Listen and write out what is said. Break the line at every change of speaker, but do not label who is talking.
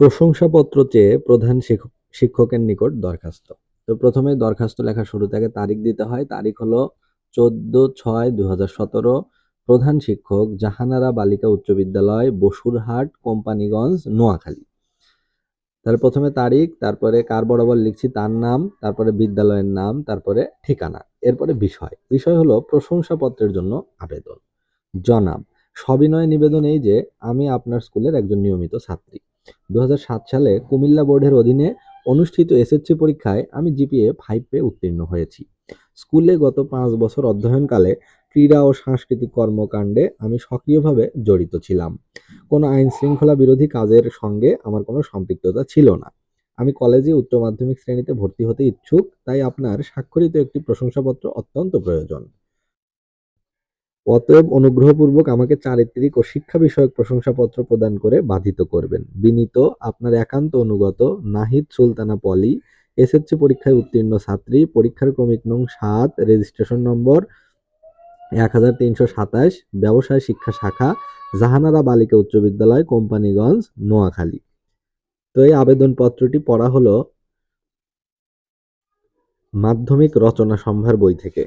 প্রশংসাপত্র চেয়ে প্রধান শিক্ষকের নিকট দরখাস্ত। তো প্রথমে দরখাস্ত লেখা শুরু থেকে তারিখ দিতে হয়। তারিখ হলো চোদ্দ ছয় দু প্রধান শিক্ষক, জাহানারা বালিকা উচ্চ বিদ্যালয়, বসুরহাট, কোম্পানিগঞ্জ, নোয়াখালী। তাহলে প্রথমে তারিখ, তারপরে কার বরাবর লিখছি তার নাম, তারপরে বিদ্যালয়ের নাম, তারপরে ঠিকানা, এরপরে বিষয়। বিষয় হলো প্রশংসাপত্রের জন্য আবেদন। জনাব, সবিনয় নিবেদন এই যে আমি আপনার স্কুলের একজন নিয়মিত ছাত্রী। দু হাজার সাত সালে কুমিল্লা বোর্ডের অধীনে অনুষ্ঠিত এসএসসি পরীক্ষায় আমি জিপিএ ফাইভ পেয়ে উত্তীর্ণ হয়েছি। স্কুলে গত পাঁচ বছর অধ্যয়নকালে ক্রীড়া ও সাংস্কৃতিক কর্মকাণ্ডে আমি সক্রিয়ভাবে জড়িত ছিলাম। কোনো আইন শৃঙ্খলা বিরোধী কাজের সঙ্গে আমার কোনো সম্পৃক্ততা ছিল না। আমি কলেজে উচ্চ মাধ্যমিক শ্রেণীতে ভর্তি হতে ইচ্ছুক, তাই আপনার স্বাক্ষরিত একটি প্রশংসাপত্র অত্যন্ত প্রয়োজন। অতএব অনুগ্রহপূর্বক আমাকে চারিত্রিক ও শিক্ষা বিষয়ক প্রশংসাপত্র প্রদান করে বাধিত করবেন। বিনীত, আপনার একান্ত অনুগত, নাহিদ সুলতানা পলি, এসএসসি পরীক্ষায় উত্তীর্ণ ছাত্রী, পরীক্ষার ক্রমিক নং সাত রেজিস্ট্রেশন নম্বর এক হাজার তিনশো সাতাশ, ব্যবসায় শিক্ষা শাখা, জাহানারা বালিকা উচ্চ বিদ্যালয়, কোম্পানিগঞ্জ, নোয়াখালী। তো এই আবেদনপত্রটি পড়া হলো মাধ্যমিক রচনা সম্ভার বই থেকে।